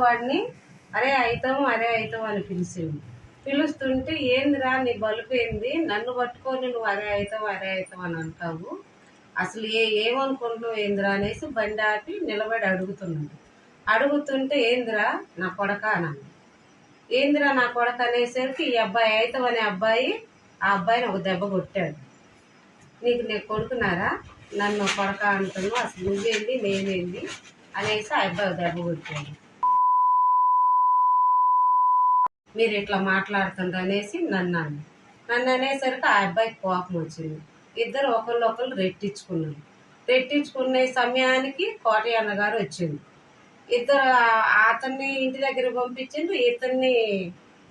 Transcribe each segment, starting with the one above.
వాడిని అరే అయితాము అరే అయితాము అని పిలిచింది. పిలుస్తుంటే ఏందిరా నీ బలుపు ఏంది? నన్ను పట్టుకొని నువ్వు అరే అవుతావు అరే అవుతావు అని అంటావు. అసలు ఏ ఏమనుకుంటున్నావు ఏందిరా? అనేసి బండి ఆపి నిలబడి అడుగుతున్నాడు. అడుగుతుంటే ఏందిరా నా కొడక? అన్నాను ఏందిరా నా కొడక? అనేసరికి ఈ అబ్బాయి అవుతావు అనే అబ్బాయి ఆ అబ్బాయిని ఒక దెబ్బ కొట్టాడు. నీకు నేను కొడుకున్నారా? నన్ను కొడక అంటున్నావు. అసలు నువ్వేంది? నేనేంది? అనేసి ఆ అబ్బాయి దెబ్బ కొట్టాడు. మీరు ఇట్లా మాట్లాడుతుంది అనేసి నన్ను అన్న. నన్ను అనేసరికి ఆ అబ్బాయికి కోపం వచ్చింది. ఇద్దరు ఒకళ్ళు ఒకళ్ళు రెట్టించుకున్నారు. రెట్టించుకునే సమయానికి కోటయ్య గారు వచ్చింది ఇద్దరు అతన్ని ఇంటి దగ్గర పంపించిండు ఇతన్ని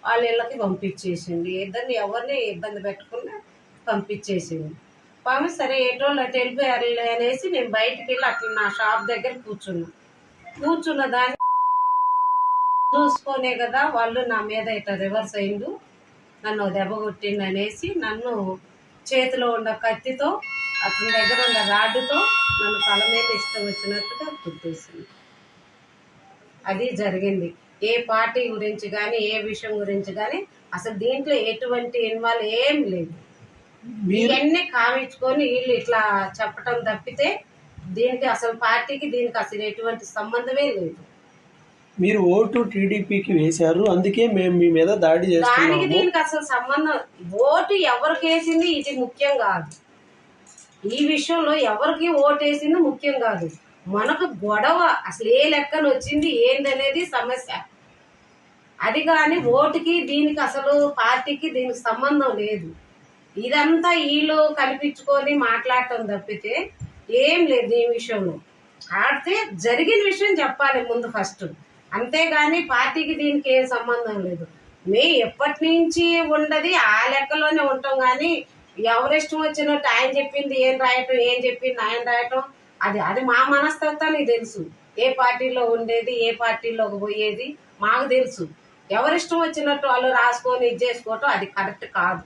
వాళ్ళ ఇళ్ళకి పంపించేసింది ఇద్దరిని ఎవరిని ఇబ్బంది పెట్టకుండా పంపించేసింది పాము సరే ఏటోళ్ళు అటు వెళ్ళిపోయారు అనేసి నేను బయటికి వెళ్ళి అట్లా నా షాప్ దగ్గర కూర్చున్నా. కూర్చున్న దాన్ని చూసుకొనే కదా వాళ్ళు నా మీద ఇట్లా రివర్స్ అయిండు. నన్ను దెబ్బ కొట్టిండు అనేసి నన్ను చేతిలో ఉన్న కత్తితో అతని దగ్గర ఉన్న రాడ్డుతో నన్ను తల మీద ఇష్టం వచ్చినట్టుగా కుట్టేసింది అది జరిగింది. ఏ పార్టీ గురించి కానీ ఏ విషయం గురించి కానీ అసలు దీంట్లో ఎటువంటి ఇన్వాల్వ్ ఏం లేదు. ఇవన్నీ కావించుకొని వీళ్ళు ఇట్లా చెప్పటం తప్పితే దీనికి అసలు పార్టీకి దీనికి అసలు ఎటువంటి సంబంధమే లేదు. మీరు ఓటు టీడీపీకి వేశారు అందుకే మేము మీ మీద దాడి దానికి చేస్తున్నాము దీనికి అసలు సంబంధం ఓటు ఎవరికి వేసింది ఇది ముఖ్యం కాదు. ఈ విషయంలో ఎవరికి ఓటు వేసింది ముఖ్యం కాదు. మనకు గొడవ అసలు ఏ లెక్కన వచ్చింది ఏందనేది సమస్య. అది కానీ ఓటుకి దీనికి అసలు పార్టీకి దీనికి సంబంధం లేదు. ఇదంతా వీళ్ళు కల్పించుకొని మాట్లాడటం తప్పితే ఏం లేదు ఈ విషయంలో. ఆడితే జరిగిన విషయం చెప్పాలి ముందు ఫస్ట్. అంతేగాని పార్టీకి దీనికి ఏం సంబంధం లేదు. మే ఎప్పటి నుంచి ఉండది ఆ లెక్కలోనే ఉంటాం కానీ ఎవరిష్టం వచ్చినట్టు ఆయన చెప్పింది ఏం రాయటం ఏం చెప్పింది ఆయన రాయటం అది అది మా మనస్తత్వానికి తెలుసు. ఏ పార్టీలో ఉండేది ఏ పార్టీలోకి పోయేది మాకు తెలుసు. ఎవరిష్టం వచ్చినట్టు వాళ్ళు రాసుకొని ఇది చేసుకోవటం అది కరెక్ట్ కాదు.